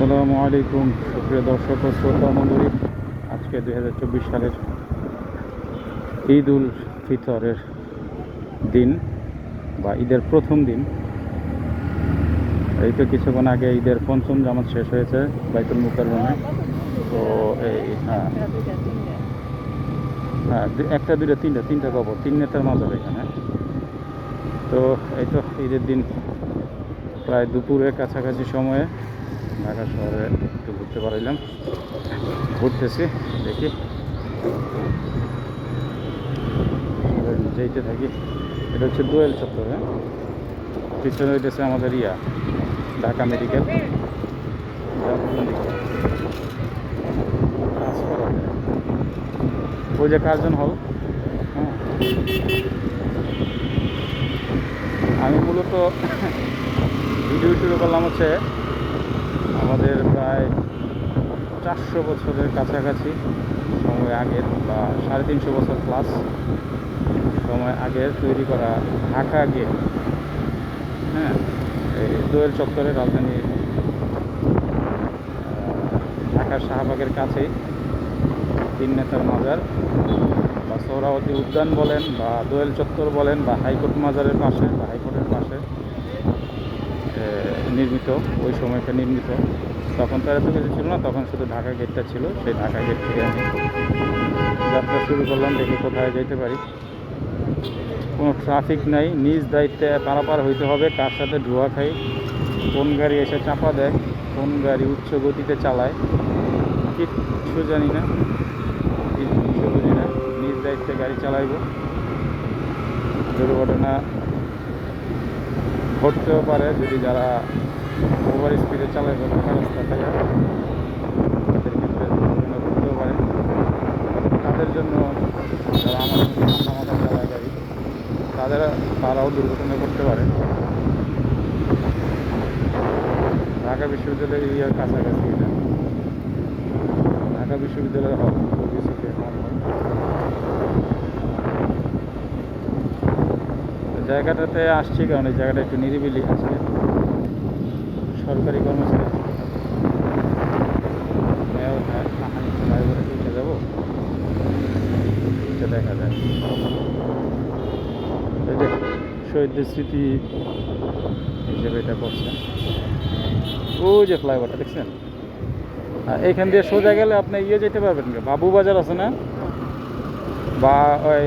আসসালামু আলাইকুম, সুপ্রিয় দর্শক ও শ্রোতা মণ্ডলী। আজকে দুই হাজার চব্বিশ সালের ঈদ উল ফিতরের দিন বা ঈদের প্রথম দিন। এই তো কিছুক্ষণ আগে ঈদের পঞ্চম জামাত শেষ হয়েছে বাইতুল মুকাররমে। তো এই হ্যাঁ। হ্যাঁ একটা, দুইটা, তিনটা তিনটা কবর, তিন নেতার মাজার এখানে। তো এই তো ঈদের দিন প্রায় দুপুরের কাছাকাছি সময়ে ঢাকা শহরে একটু ঘুরতে পারাইলাম। ঘুরতেছি, দেখি। যেইতে থাকি, এটা হচ্ছে দোয়েল চত্বর হ্যাঁ? পিছনে হইতেছে আমাদের ইয়া, ঢাকা মেডিকেল। ওই যে কার্জন হল হ্যাঁ? আমি মূলত ভিডিও শুরু করলাম হচ্ছে আমাদের প্রায় চারশো বছরের কাছাকাছি, সময় আগের বা সাড়ে তিনশো বছর প্লাস সময় আগের তৈরি করা ঢাকা গেট হ্যাঁ এই দোয়েল চত্বরে রাজধানী ঢাকার শাহবাগের কাছেই তিন নেতার মাজার বা সৌরাবতী উদ্যান বলেন বা দোয়েল চত্বর বলেন বা হাইকোর্ট মাজারের পাশে বা হাইকোর্টের পাশে। নির্মিত, ওই সময়টা নির্মিত। তখন তারা তো কিছু ছিল না, তখন শুধু ঢাকা গেটটা ছিল, সেই ঢাকা গেট থেকে আমি যাত্রা শুরু করলাম, দেখি কোথায় যেতে পারি। কোনো ট্রাফিক নাই, নিজ দায়িত্বে পারাপার হইতে হবে, কার সাথে ধোয়া খাই, কোন গাড়ি এসে চাপা দেয়, কোন গাড়ি উচ্চ গতিতে চালায়, কিচ্ছু জানি না, কিচ্ছু বুঝি না, নিজ দায়িত্বে গাড়ি চালাইব। দুর্ঘটনা ঘটতেও পারে যদি যারা ওভার স্পিডে ফাঁকা রাস্তা থাকে। তাদের ক্ষেত্রে ঘটতেও পারে। তাদের জন্য যারা আমাদের চালায় গাড়ি তাদের তারাও দুর্ঘটনা করতে পারে। ঢাকা বিশ্ববিদ্যালয়ের এরিয়ার কাছাকাছি এটা। ঢাকা বিশ্ববিদ্যালয়ের হল জায়গাটাতে আসছি কারণ এই জায়গাটা একটু নিরিবিলি আছে। সরকারি কর্মচারী। হ্যাঁ, হ্যাঁ, উঠে যাব। এটা দেখা যায় এই যে শহীদদের স্মৃতি হিসেবে এটা করছে। ওই যে ফ্লাইওভারটা দেখছেন? আর এইখান দিয়ে সোজা গেলে আপনি ইয়ে যেতে পারবেন বাবু বাজার আছে না? বা ওই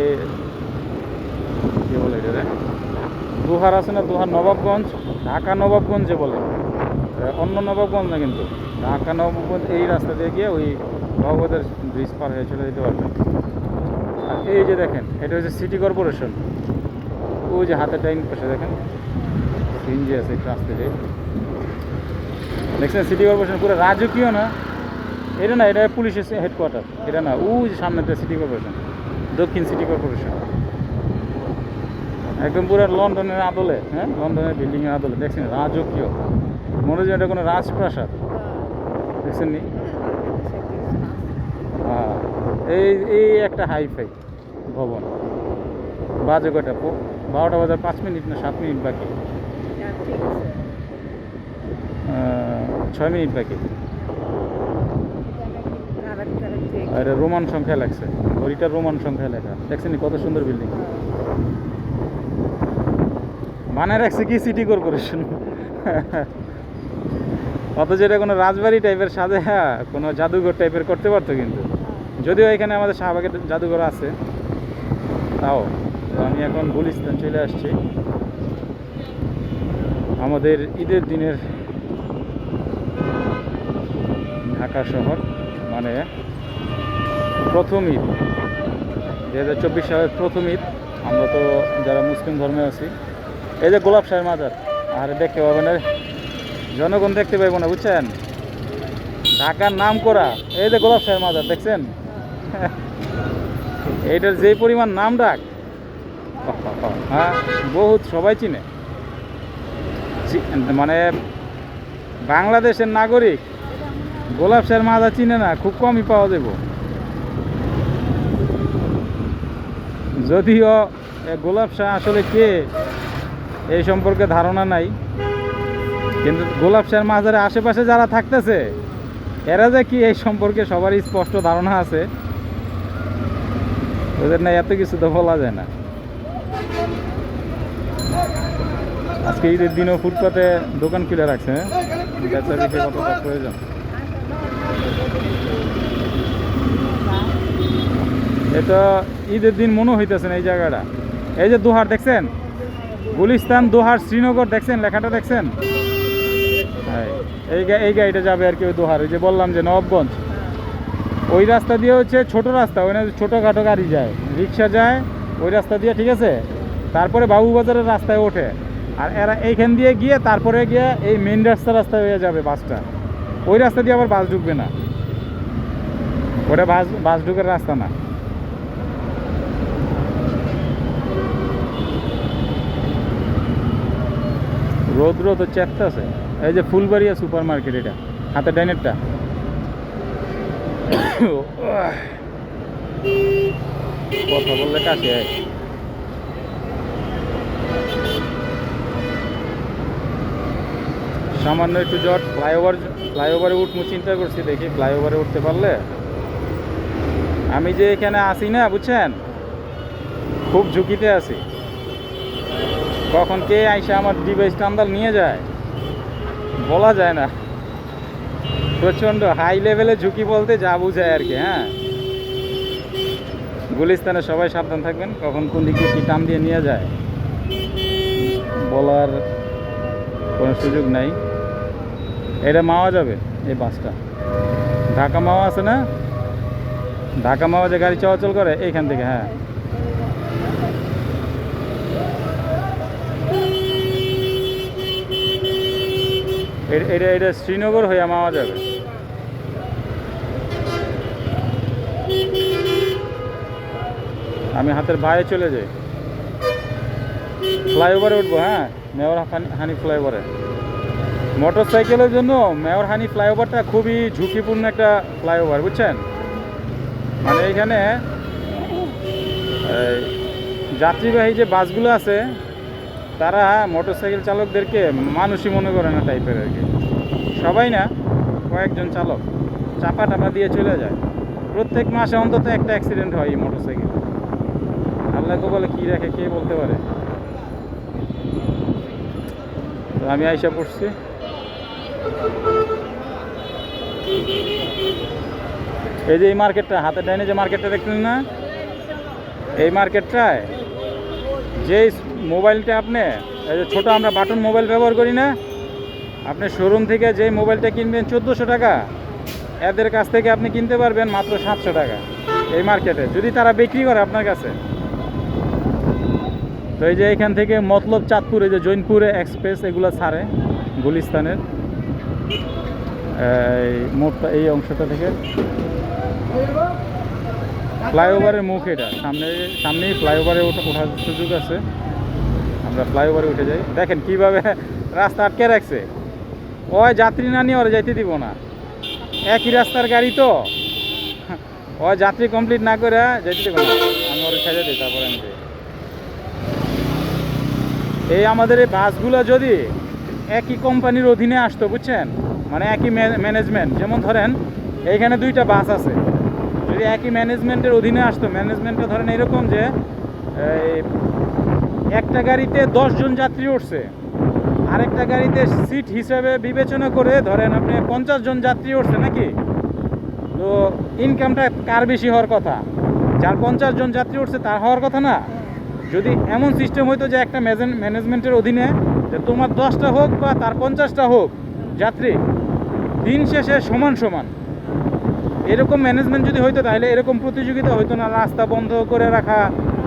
কি বলে এটা? দুহার আছে না, দুহার নবাবগঞ্জ, ঢাকা নবাবগঞ্জ বলে। অন্য নবাবগঞ্জ না কিন্তু। ঢাকা নবাবগঞ্জ এই রাস্তা দিয়ে গিয়ে ওই ভগবতের ব্রিজ পার হয়ে চলে যেতে পারবেন। আর এই যে দেখেন, এটা হচ্ছে সিটি কর্পোরেশন ওই যে হাতে টাইম পাশে দেখেন সিনজি আছে একটু আসতে যাই দেখছেন সিটি কর্পোরেশন পুরো রাজকীয় না? এটা না, এটা পুলিশের হেডকোয়ার্টার এটা না, ওই যে সামনেটা সিটি কর্পোরেশন দক্ষিণ সিটি কর্পোরেশন একদম পুরো লন্ডনের আদলে হ্যাঁ? লন্ডনের বিল্ডিংয়ের আদলে। দেখছেন, রাজকীয়। মনে হচ্ছে এটা কোনো রাজপ্রাসাদ। দেখছেন নি? এই এই একটা হাইফাই ভবন। বাজে কটা বারোটা বাজার পাঁচ মিনিট না সাত মিনিট বাকি? ছয় মিনিট বাকি। আর, রোমান সংখ্যা লাগছে। ঘড়িটার রোমান সংখ্যা লেখা। দেখছেন কত সুন্দর বিল্ডিং বানায় রাখছে কি সিটি কর্পোরেশন অথচ এটা কোনো রাজবাড়ি টাইপের সাজে হ্যাঁ কোনো জাদুঘর টাইপের করতে পারতো কিন্তু। যদিও এখানে আমাদের শাহবাগের জাদুঘর আছে, তাও। তো আমি এখন গুলিস্তান চলে আসছি। আমাদের ঈদের দিনের ঢাকা শহর মানে প্রথম ঈদ। দু হাজার চব্বিশ সালের প্রথম ঈদ। আমরা তো যারা মুসলিম ধর্মে আছি এই যে গোলাপ শাহের মাজার। আর দেখতে পাবেন জনগণ দেখতে পাইব না, বুঝছেন? ঢাকার নাম করা, এই যে গোলাপ শাহের মাজার, দেখছেন? এইটার যে পরিমাণ নাম ডাক হ্যাঁ বহুত সবাই চিনে। মানে বাংলাদেশের নাগরিক গোলাপ শাহের মাজা চিনে না, খুব কমই পাওয়া যাব যদিও গোলাপ শাহ আসলে কে? এই সম্পর্কে ধারণা নাই। কিন্তু গোলাপ শাহের মাজারে আশেপাশে যারা থাকতেছে, এরা যে কি এই সম্পর্কে সবারই স্পষ্ট ধারণা আছে। ওদের না এত কিছু তো বলা যায় না। আজকে ঈদের দিনও ফুটপাতে দোকান খুলে রাখছে হ্যাঁ? কতটা প্রয়োজন? এটা ঈদের দিন মনে হইতেছে না এই জায়গাটা। এই যে দোহার, দেখছেন? গুলিস্তান দোহার শ্রীনগর দেখছেন? লেখাটা দেখছেন? হ্যাঁ, এই এই গাড়িটা যাবে আর কি ওই দোহার ওই যে বললাম যে নবাবগঞ্জ। ওই রাস্তা দিয়ে হচ্ছে ছোট রাস্তা ওই ছোটোখাটো গাড়ি যায় রিক্সা যায় ওই রাস্তা দিয়ে ঠিক আছে? তারপরে বাবুবাজারের রাস্তায় ওঠে। আর এরা এইখান দিয়ে গিয়ে তারপরে গিয়ে এই মেন রাস্তা রাস্তায় হয়ে যাবে বাসটা। ওই রাস্তা দিয়ে আবার বাস ঢুকবে না। ওটা বাস বাস ঢুকার রাস্তা না। রৌদ্র তো চেপতে আছে এই যে ফুলবাড়িয়া সুপার মার্কেট এটা, হাতে ডাইনেরটা। কথা বললে কাছে। সামান্য একটু জট ফ্লাইওভার ফ্লাইওভারে উঠবো, চিন্তা করছি দেখি ফ্লাইওভারে উঠতে পারলে। আমি যে এখানে আসি না, বুঝছেন? খুব ঝুঁকিতে আছি। কখন কে আইসা আমার ডিভাইস টান্দাল নিয়ে যায়? বলা যায় না। প্রচণ্ড হাই লেভেলে ঝুঁকি বলতে যা বুঝায় আর কি হ্যাঁ? গুলিস্তানে সবাই সাবধান থাকবেন, কখন কোন দিকে কী টান দিয়ে নিয়ে যায় বলার কোনো সুযোগ নাই। এটা মাওয়া যাবে, এই বাসটা। ঢাকা মাওয়া আছে না? ঢাকা মাওয়া যে গাড়ি চলাচল করে, এইখান থেকে হ্যাঁ। এটা এটা শ্রীনগর হয়ে মাওয়া যাবে। আমি হাতের বাইরে চলে যাই। ফ্লাইওভারে উঠবো হ্যাঁ? মেয়র হানি- ফ্লাইওভারে মোটর সাইকেলের জন্য মেয়র হানি ফ্লাইওভারটা খুবই ঝুঁকিপূর্ণ একটা ফ্লাইওভার বুঝছেন? মানে এখানে এই, যাত্রীবাহী যে বাসগুলো আছে তারা মোটরসাইকেল চালকদেরকে মানুষই মনে করে না টাইপের আর কি। সবাই না, কয়েকজন চালক চাপা টাপা দিয়ে চলে যায়। প্রত্যেক মাসে অন্তত একটা অ্যাক্সিডেন্ট হয় এই মোটরসাইকেল। আল্লাহকে বলে কী রাখে কে বলতে পারে? তো আমি আইসা পড়ছি। এই যে এই মার্কেটটা হাতের ডাইনে যে মার্কেটটা দেখলেন না? এই মার্কেটটায় যেই মোবাইলটা আপনি, এই যে ছোটো আমরা বাটন মোবাইল ব্যবহার করি না, আপনি শোরুম থেকে যেই মোবাইলটা কিনবেন চোদ্দোশো টাকা, এদের কাছ থেকে আপনি কিনতে পারবেন মাত্র সাতশো টাকা এই মার্কেটে যদি তারা বিক্রি করে আপনার কাছে। তো এই যে এখান থেকে মতলব চাঁদপুরে যে জৈনপুরে এক্সপ্রেস এগুলো ছাড়ে গুলিস্তানের। এই এই অংশটা থেকে। ফ্লাইওভারের মুখ এটা, সামনে, সামনেই ফ্লাইওভারে ওঠা ওঠার সুযোগ আছে। আমরা ফ্লাইওভারে উঠে যাই। দেখেন কীভাবে রাস্তা আটকে রাখছে। ওই যাত্রী না নিয়ে ওরা যাইতে দিব না। একই রাস্তার গাড়ি তো। ওই যাত্রী কমপ্লিট না করে যাইতে দিব না। আমি ওরা ছেড়ে দিই, তারপরে আমি এই আমাদের এই বাসগুলো যদি একই কোম্পানির অধীনে আসতো, বুঝছেন? মানে একই ম্যানেজমেন্ট যেমন ধরেন, এইখানে দুইটা বাস আছে। যদি একই ম্যানেজমেন্টের অধীনে আসতো ম্যানেজমেন্টটা ধরেন এরকম যে একটা গাড়িতে জন যাত্রী উঠছে। আরেকটা গাড়িতে সিট হিসাবে বিবেচনা করে ধরেন আপনি পঞ্চাশ জন যাত্রী উঠছে নাকি? তো ইনকামটা কার বেশি হওয়ার কথা? যার পঞ্চাশ জন যাত্রী উঠছে তার হওয়ার কথা না? যদি এমন সিস্টেম হইতো যে একটা ম্যানেজমেন্টের অধীনে যে তোমার দশটা হোক বা তার পঞ্চাশটা হোক যাত্রী, দিন শেষে সমান সমান। এরকম ম্যানেজমেন্ট যদি হইতো তাহলে এরকম প্রতিযোগিতা হইতো না, রাস্তা বন্ধ করে রাখা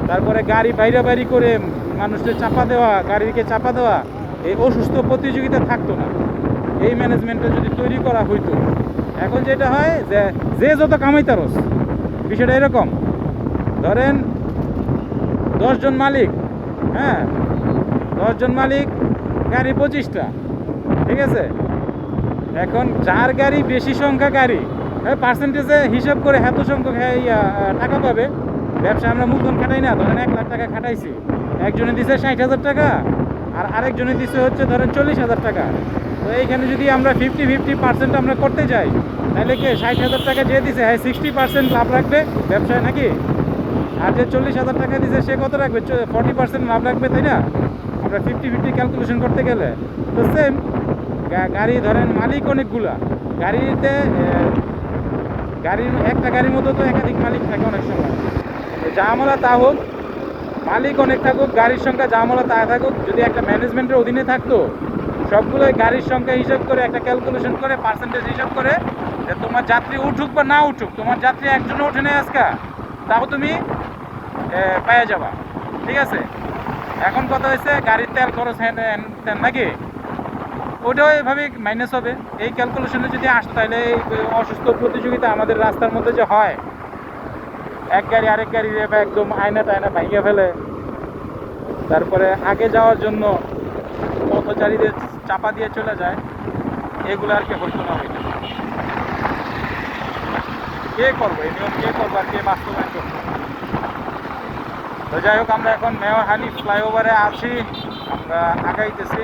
তারপরে গাড়ি বাইরে বাইরে করে মানুষকে চাপা দেওয়া গাড়িকে চাপা দেওয়া এই অসুস্থ প্রতিযোগিতা থাকতো না। এই ম্যানেজমেন্টটা যদি তৈরি করা হইতো এখন যেটা হয় যে যে যত কামাইতারস বিষয়টা এরকম। ধরেন দশজন মালিক হ্যাঁ? দশজন মালিক গাড়ি পঁচিশটা ঠিক আছে? এখন যার গাড়ি বেশি সংখ্যা গাড়ি পার্সেন্টেজে হিসাব করে এত সংখ্যক হ্যাঁ, টাকা পাবে ব্যবসা আমরা মূলধন খাটাই না, ধরেন এক লাখ টাকা খাটাইছি। একজনে দিছে ষাট হাজার টাকা, আর আরেকজনে দিছে হচ্ছে ধরেন চল্লিশ হাজার টাকা। তো এইখানে যদি আমরা ফিফটি ফিফটি পার্সেন্ট আমরা করতে যাই, তাহলে কি ষাট হাজার টাকা যে দিছে হ্যাঁ সিক্সটি পার্সেন্ট লাভ রাখবে ব্যবসায় নাকি? আর যে চল্লিশ হাজার টাকা দিছে, সে কত রাখবে? ফর্টি পার্সেন্ট লাভ রাখবে, তাই না? আমরা ফিফটি ফিফটি ক্যালকুলেশন করতে গেলে। তো সেম গাড়ি ধরেন মালিক অনেকগুলা। গাড়িতে গাড়ির, একটা গাড়ির মতো তো একাধিক মালিক থাকে অনেক সময়। আমলা তা হোক, মালিক অনেক থাকুক, গাড়ির সংখ্যা যা আমলা তা থাকুক, যদি একটা ম্যানেজমেন্টের অধীনে থাকতো, সবগুলোই গাড়ির সংখ্যা হিসাব করে, একটা ক্যালকুলেশন করে পার্সেন্টেজ হিসাব করে, যে তোমার যাত্রী উঠুক বা না উঠুক, তোমার যাত্রী একজনও ওঠে নেই আজকা, তাও তুমি পাইয়া যাবা। ঠিক আছে? এখন কথা হয়েছে গাড়ির তেল খরচ হ্যান নাকি? ওটাও এভাবে মাইনাস হবে। এই ক্যালকুলেশনে যদি আসতো, তাহলে অসুস্থ প্রতিযোগিতা আমাদের রাস্তার মধ্যে যে হয় এক গাড়ি, আরেক গাড়ি একদম আয়না টায়না ভাঙিয়ে ফেলে। তারপরে আগে যাওয়ার জন্য পথচারীদের চাপা দিয়ে চলে যায়। এগুলো আর কি হইতো না হইতো কে করব? এই নিয়ম কে করব আর কে বাস্তবায়ন করব? তো যাই হোক, আমরা এখন মেয়র হানি ফ্লাইওভারে আছি। আমরা আগাইতেছি।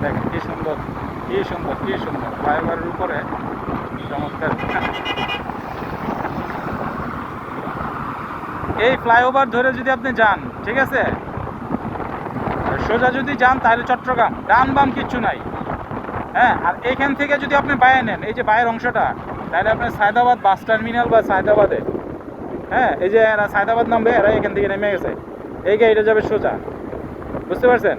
দেখেন কি সুন্দর কি সুন্দর কি সুন্দর। ফ্লাইওভারের উপরে চমৎকার। এই ফ্লাইওভার ধরে যদি আপনি যান, ঠিক আছে? সোজা যদি যান, তাহলে চট্টগ্রাম, ডান বাম কিচ্ছু নাই। হ্যাঁ আর এইখান থেকে যদি আপনি বায়ে নেন, এই যে বায়ের অংশটা, তাহলে আপনি সায়দাবাদ বাস টার্মিনাল বা সায়দাবাদে। হ্যাঁ এই যে এরা সায়দাবাদ নামবে এরা এখান থেকে নেমে গেছে। এই গাড়িটা যাবে সোজা। বুঝতে পারছেন?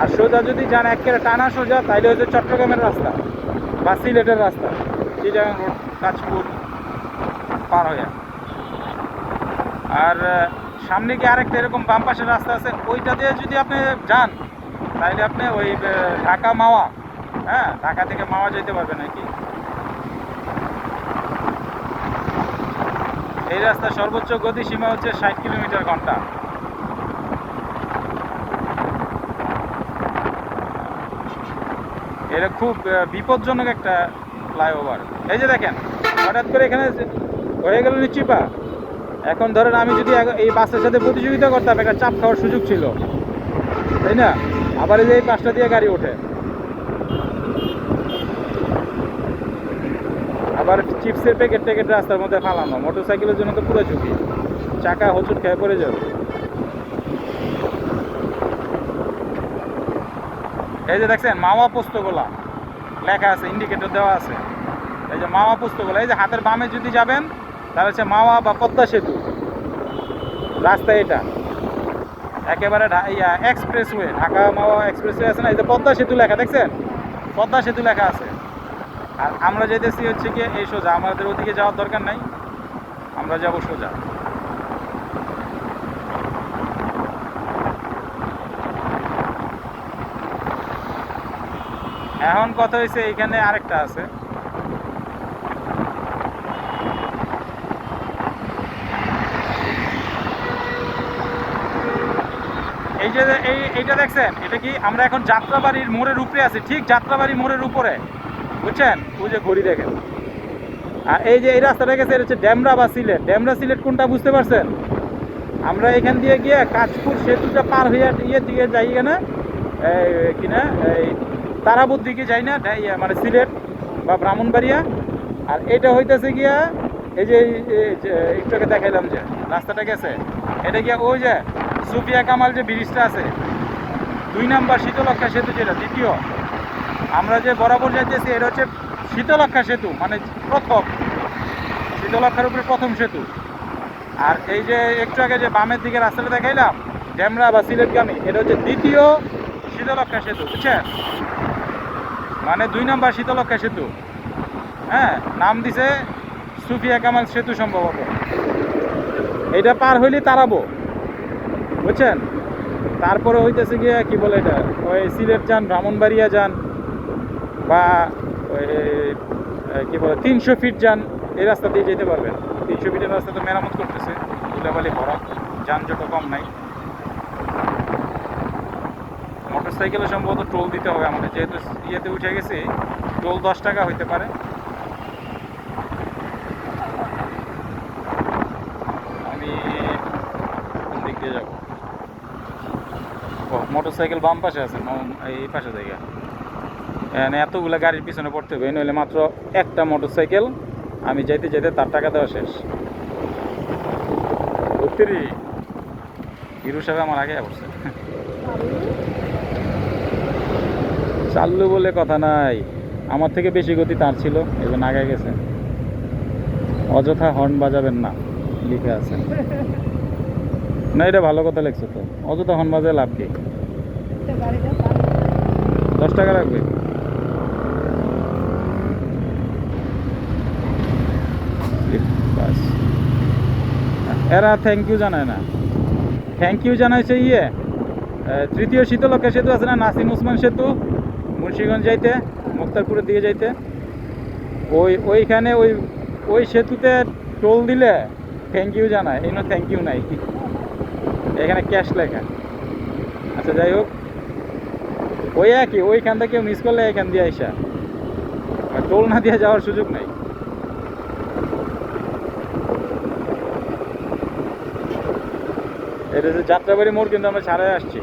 আর সোজা যদি যান, একেবারে টানা সোজা তাইলে হচ্ছে চট্টগ্রামের রাস্তা বা সিলেটের রাস্তা। চিটাগাং রোড, কাঁচপুর, পার হয়ে। আর সামনে কি আরেকটা এরকম বাম পাশের রাস্তা আছে? ওইটা দিয়ে যদি আপনি যান তাহলে আপনি ওই ঢাকা মাওয়া হ্যাঁ? ঢাকা থেকে মাওয়া যেতে পারবেন আর কি। এই রাস্তার সর্বোচ্চ গতি সীমা হচ্ছে ষাট কিলোমিটার ঘণ্টা। এটা খুব বিপজ্জনক একটা ফ্লাইওভার। এই যে দেখেন, হঠাৎ করে এখানে হয়ে গেল চিপা এখন ধরেন আমি যদি এই বাসের সাথে প্রতিযোগিতা করতাম, একটা চাপ খাওয়ার সুযোগ ছিল। তাই না? আবার এই যে এই পাঁচটা দিয়ে গাড়ি ওঠে। আবার চিপসের প্যাকেট ট্যাকেট রাস্তার মধ্যে ফালানো। মোটর সাইকেলের জন্য তো পুরো ঝুঁকি। চাকা হোঁচট খেয়ে পড়ে যাবে। এই যে দেখছেন, মাওয়া পোস্তগোলা। লেখা আছে ইন্ডিকেটর দেওয়া আছে। এই যে মাওয়া পোস্তগোলা, এই যে হাতের বামে যদি যাবেন তাহলে হচ্ছে মাওয়া বা পদ্মা সেতু। রাস্তা এটা। একেবারে ইয়া এক্সপ্রেসওয়ে ঢাকা মাওয়া এক্সপ্রেসওয়ে আছে না? এই যে পদ্মা সেতু লেখা, দেখছেন? পদ্মা সেতু লেখা আছে। আর আমরা যেতেছি হচ্ছে গিয়ে এই সোজা। আমাদের ওদিকে যাওয়ার দরকার নাই। আমরা যাব সোজা। এখন কথা হয়েছে এখানে আরেকটা আছে। যে এই, এইটা দেখছেন? এটা কি আমরা এখন যাত্রাবাড়ির মোড়ের উপরে আছি? ঠিক যাত্রাবাড়ি মোড়ের উপরে। বুঝছেন? ওই যে ঘড়ি দেখেন। আর এই যে এই রাস্তাটা গেছে, এটা হচ্ছে ড্যামরা বা সিলেট। ড্যামরা সিলেট কোনটা বুঝতে পারছেন? আমরা এখান দিয়ে গিয়ে কাশপুর সেতুটা পার হয়ে ইয়ের দিকে যাই না? কিনা এই তারাবুর দিকে যাই না? ইয়ে মানে সিলেট বা ব্রাহ্মণবাড়িয়া। আর এটা হইতেছে গিয়া, এই যে একটু দেখাইলাম যে, রাস্তাটা গেছে। এটা গিয়া ওই যে সুফিয়া কামাল যে ব্রিজটা আছে, দুই নাম্বার শীতলক্ষা সেতু যেটা, দ্বিতীয়। আমরা যে বরাবর যাইতেছি, এটা হচ্ছে শীতলক্ষা সেতু মানে প্রথম। শীতলক্ষার উপরে প্রথম সেতু। আর এই যে একটু আগে যে বামের দিকে রাস্তাটা দেখাইলাম ড্যামরা বা সিলেটগামী, এটা হচ্ছে দ্বিতীয় শীতলক্ষা সেতু, বুঝছেন? মানে দুই নম্বর শীতলক্ষা সেতু। হ্যাঁ নাম দিছে সুফিয়া কামাল সেতু সম্ভবত। এটা পার হইলে তারাবো। বুঝছেন? তারপরে হইতেছে গিয়ে কি বলে এটা? ওই সিলেট যান, ব্রাহ্মণবাড়িয়া যান, বা ওই কি বলে, তিনশো ফিট যান, এই রাস্তা দিয়ে যেতে পারবেন। তিনশো ফিটের রাস্তা তো মেরামত করতেছে। ধুলাবালি ভরা যানজটও কম নাই। মোটর সাইকেলে সম্ভবত টোল দিতে হবে আমাদের। যেহেতু ইয়েতে উঠে গেছি, টোল দশ টাকা হইতে পারে আমি কোন দিক দিয়ে যাব ও মোটর সাইকেল বাম পাশে আছে এই পাশে জায়গা। এখানে এতগুলো গাড়ির পিছনে পড়তে হবে, নইলে মাত্র একটা মোটর সাইকেল আমি যাইতে যেতে তার টাকা দেওয়া শেষ। হিরু সাহেব আমার আগে পড়ছে। চাল্লু বলে কথা নাই, আমার থেকে বেশি গতি তার ছিল, এই জন্য আগে গেছে। অযথা হর্ন বাজাবেন না, লিখে আছে। না, এটা ভালো কথা লিখছো তো, অযথা হর্ন বাজায় লাভ কি? দশ টাকা বাস। এরা থ্যাংক ইউ জানায় না। থ্যাংক ইউ জানাইছে ইয়ে তৃতীয় শীতলক্ষা সেতু আছে না? নাসিম উসমান সেতু, মুন্সিগঞ্জ যাইতে, মুক্তারপুরের দিকে যাইতে। ওই, ওইখানে ওই ওই সেতুতে টোল দিলে থ্যাংক ইউ জানায়। এই থ্যাংক ইউ নাই। এখানে ক্যাশ লেখা। আচ্ছা যাই হোক। ওই একই, ওইখান থেকে মিস করলে এখান দিয়ে আইসা। টোল না দিয়ে যাওয়ার সুযোগ নাই। এটা যে যাত্রাবাড়ি মোড় কিন্তু আমরা ছাড়াই আসছি।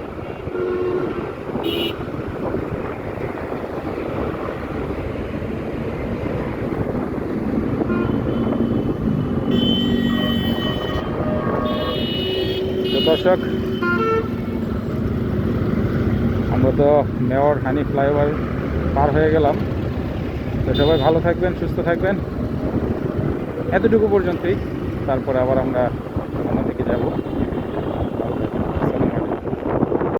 দর্শক আমরা তো মেয়র হানি ফ্লাইওভার পার হয়ে গেলাম। তো সবাই ভালো থাকবেন, সুস্থ থাকবেন। এতটুকু পর্যন্তই। তারপরে আবার আমরা অন্যদিকে যাব।